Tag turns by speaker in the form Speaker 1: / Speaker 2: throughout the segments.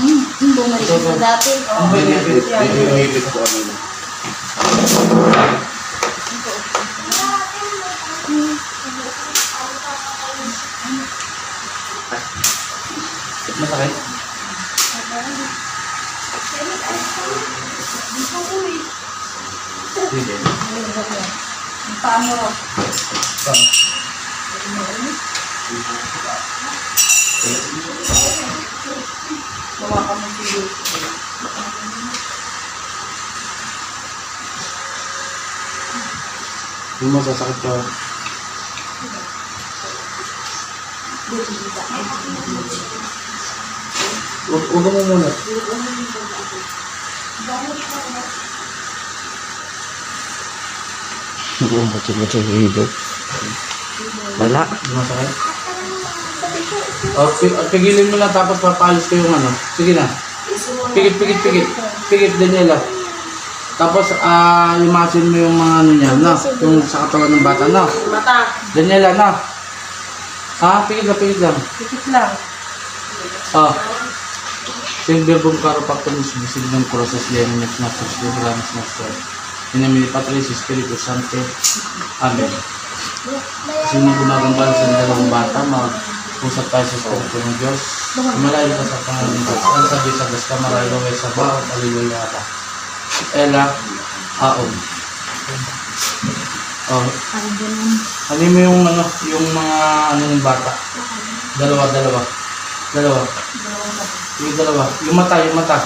Speaker 1: Hmm, hmm, bumalik sa dati.
Speaker 2: Ang benefit, medyo umipit po ano na. Masakit? Hindi.
Speaker 1: Paano raw? Bawa ka ng video.
Speaker 2: Yung masasakit ka. Huwag huwag mo muna.
Speaker 3: Bumutsi-butsi yung hilo. Wala.
Speaker 2: Masakit? O, pi- o, pigilin mo lang tapos papaayos ko yung ano. Sige na. Pigit, pigit, pigit. Pigit, Daniela. Tapos, ah, imasin mo yung mga ano niya, no? Yung sa katawan ng bata, no?
Speaker 1: Mata.
Speaker 2: Daniela, no? Ha? Pigit lang, pigit lang.
Speaker 1: Pikit lang.
Speaker 2: Ah. Silver Boom Caropactomus, Silver Crosses, Lenin, Naxnaxus, Liberanis, Naxnaxus. In the name of the Father, Espiritu Santo. Amen. Sino gumagambal sa dalawang bata, mag-usap tayo sa Espiritu ng Diyos. Malayo ka sa pangalan ng Diyos. Ang sabi sa Diyos ka, marayo kay sa bao, aliluya ka. Ella, aon. Oh, ano mo yung ano, yung mga ano ng bata? Dalawa, dalawa. Dalawa. Yung dalawa. Yung mata, yung mata.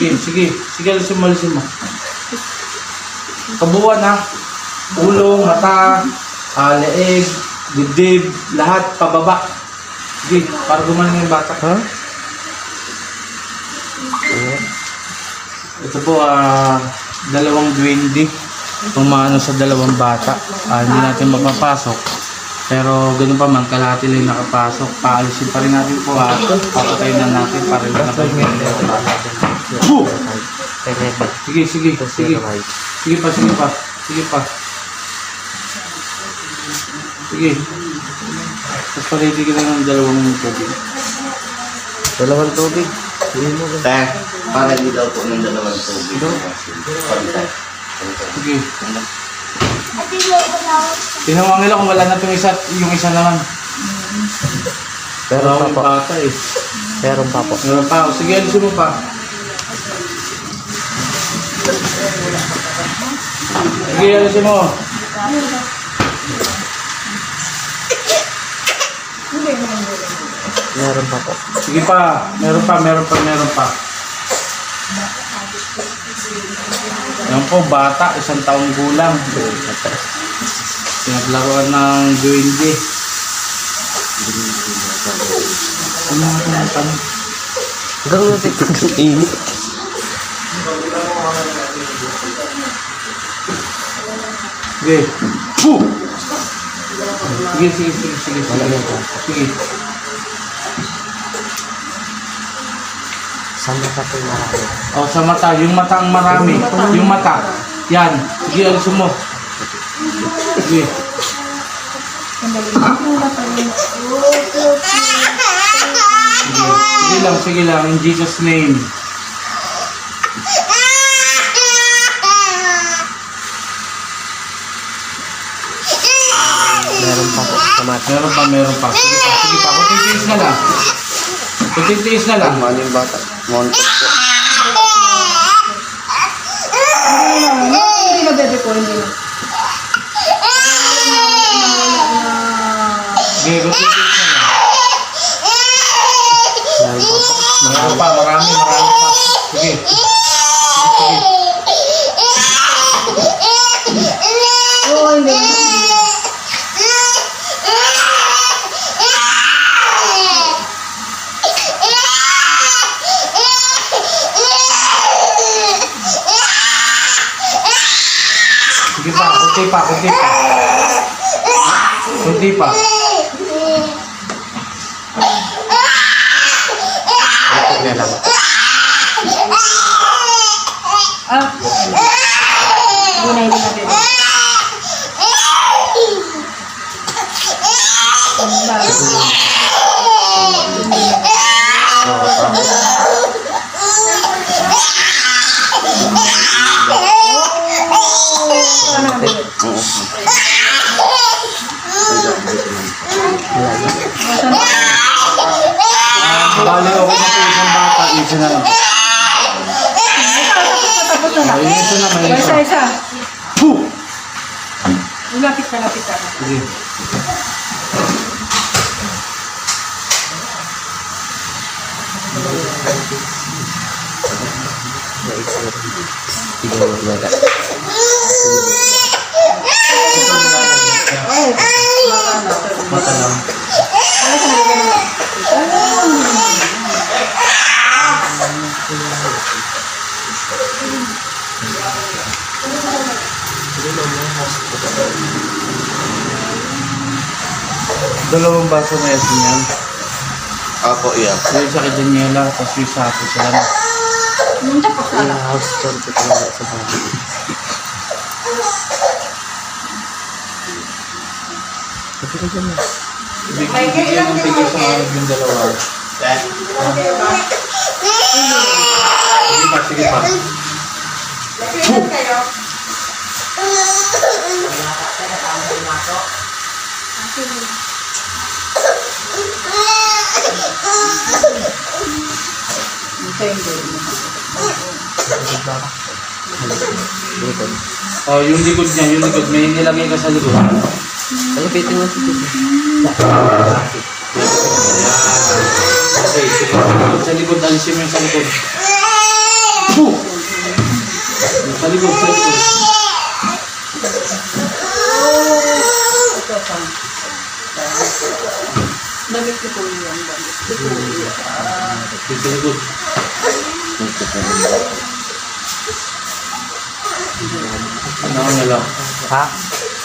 Speaker 2: Sige, sige. Sige, alisin mo, alisin mo. Kabuuan ha. Ulo, mata, ah, leeg, dibdib, lahat pababa. Sige, para gumaling yung bata.
Speaker 3: Ha?
Speaker 2: Ito po, ah, dalawang duwende. Tumano sa dalawang bata. Ah, hindi natin mapapasok. Pero ganun pa man, kalahati lang nakapasok. Paalisin pa rin natin po ha. Papatayin na natin para. Puh!
Speaker 3: Tenebe.
Speaker 2: Sige, sige, sige. Sige pa, sige pa. Sige pa. Sige. Tapos pa-ready ka na ng dalawang tubig.
Speaker 3: Dalawang tubig. Hindi mo ba?
Speaker 4: Tay, para hindi daw po ng dalawang tubig. Pantay.
Speaker 2: Sige. Tinawang nila kung wala na itong isa, yung isa naman.
Speaker 3: Meron pa po.
Speaker 2: bata eh.
Speaker 3: Meron pa po.
Speaker 2: Meron pa. Sige, alisin mo pa. Sige, alisin mo.
Speaker 3: Meron pa po.
Speaker 2: Sige pa. Meron pa, meron pa, meron pa. Yan po, bata, isang taong gulang. Pinaglaruan ng duwende. Ano ang tanong?
Speaker 3: Hanggang natin ang init.
Speaker 2: Sige. Sige, sige, sige, sige. Sige.
Speaker 3: Saan ba pa yung marami?
Speaker 2: O, sa mata. Yung mata ang marami. Yung mata. Yan. Sige, alisin mo. Sige. Sige. Lang, sige lang. In Jesus' name.
Speaker 3: Meron pa po. Sa mata.
Speaker 2: Meron pa, meron pa. Sige pa, sige pa. Kunti-tiis na lang. Kunti-tiis na lang.
Speaker 4: Ano yung bata? Montok po.
Speaker 1: Hindi na bebe ko, hindi na.
Speaker 2: Sige, kunti-tiis na lang.
Speaker 3: Meron pa po.
Speaker 2: Marami, marami pa. Sige.
Speaker 1: Oo, hindi na.
Speaker 2: Sige pa, kunti pa, kunti pa. Kunti pa.
Speaker 3: Ito na lang.
Speaker 1: Ah. Hindi na, hindi na bebe. Basta.
Speaker 2: Bali ako po isang bata, isa na lang.
Speaker 1: Tapos na na.
Speaker 2: Ay, isa na, may
Speaker 1: Isa,
Speaker 2: isa.
Speaker 1: isa.
Speaker 2: Puh!
Speaker 1: Lapit ka, lapit ka.
Speaker 2: Sige. Mata lang. Dalawang baso na yasin yan.
Speaker 4: Apo, iya.
Speaker 2: Yung sa kay Daniela, tapos yung sa akin sila
Speaker 1: tapos na
Speaker 3: Yung
Speaker 1: na.
Speaker 3: house tour ko talaga sa bahay. Kasi ka dyan na.
Speaker 2: Bigyan ng bigyan sa mga yung dalawa. Sige pa, sige pa.
Speaker 1: Baby.
Speaker 3: Likod.
Speaker 2: Oh, yung likod niya, yung likod. May nilagay ka sa likod.
Speaker 3: Palapitin mo si Tito.
Speaker 2: Okay, sige. Sa likod, alisin mo yung sa likod. Yung Sa likod, sa likod.
Speaker 1: Ito pa. Damit ko po yan. Damit ko.
Speaker 2: Yung Sa likod. Ano ko na lang?
Speaker 3: Ha?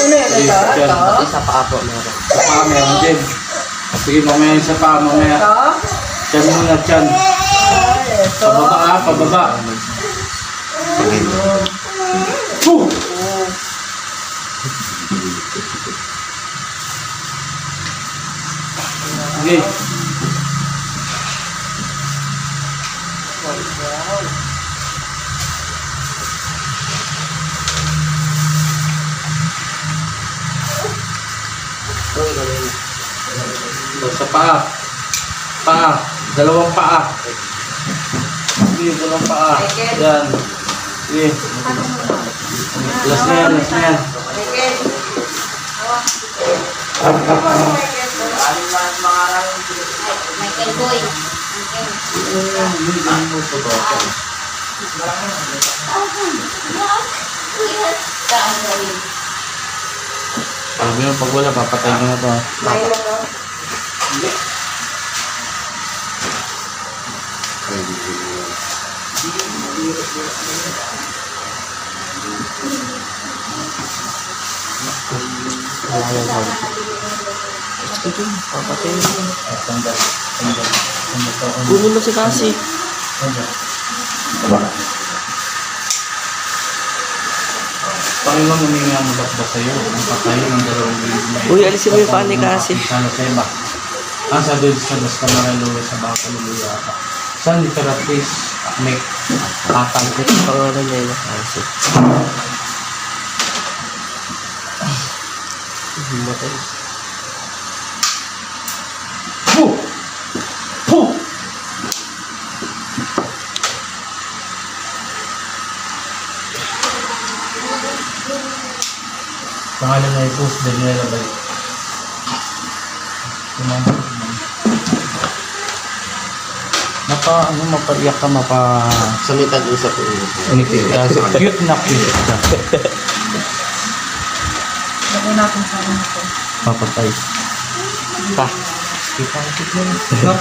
Speaker 1: Ano yan? Ito? Ito?
Speaker 3: Isa pa po meron.
Speaker 2: Sa paa, meron din. Sige, mamaya yung sa paa, mamaya.
Speaker 1: Ito?
Speaker 2: Tiyan muna, tiyan.
Speaker 1: Ito?
Speaker 2: Pababa ha, pababa. Puh! Sige. So, sa paa. Paa. Dalawang paa. Sige, dalawang paa. Yan. Sige. Last na yan, last na yan.
Speaker 5: Michael Boy. Michael.
Speaker 2: Sabi mo, pag wala, papatay ko na to.
Speaker 1: May
Speaker 3: na lang. Sige, papatay mo.
Speaker 2: Tanggal. Tanggal. Tanggal to.
Speaker 3: Kunin mo si Kasi.
Speaker 2: Panginoon, humingi ang magkakba sa iyo. Ang patayo ng dalawang ito.
Speaker 3: Uy, alisin mo yung pani kasi.
Speaker 2: Sana sa iba. Ang sabi sa basta maraluwa sa baka luluya ka. San Literatis Make Akal.
Speaker 3: Ito pangalan niya yung Kasi. Matay.
Speaker 2: Pangalan na Jesus, Daniela Bay. Mapa, ano, mapaiyak ka, mapa...
Speaker 4: Salitan usap ko yun.
Speaker 2: Ngiti ka. Cute na cute ka.
Speaker 1: Lagay natin sa ano ito.
Speaker 2: Papatay. Kita mo.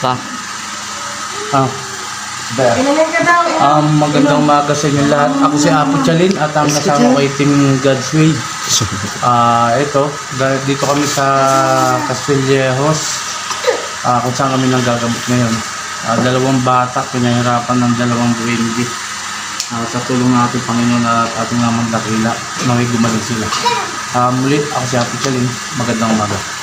Speaker 3: Ka.
Speaker 2: Ah. Um, magandang umaga sa inyo lahat. Ako si Apo Chalin at ang kasama ko ay Team God's Way. Ah, ito, dito kami sa Castillejos. Ah, kung saan kami nang gagamot ngayon. Ah, dalawang bata, pinahirapan ng dalawang buwindi. Ah, sa tulong ng ating Panginoon at ating namang dakila, naway gumaling sila. Ah, muli, ako si Happy Chaling. Magandang umaga.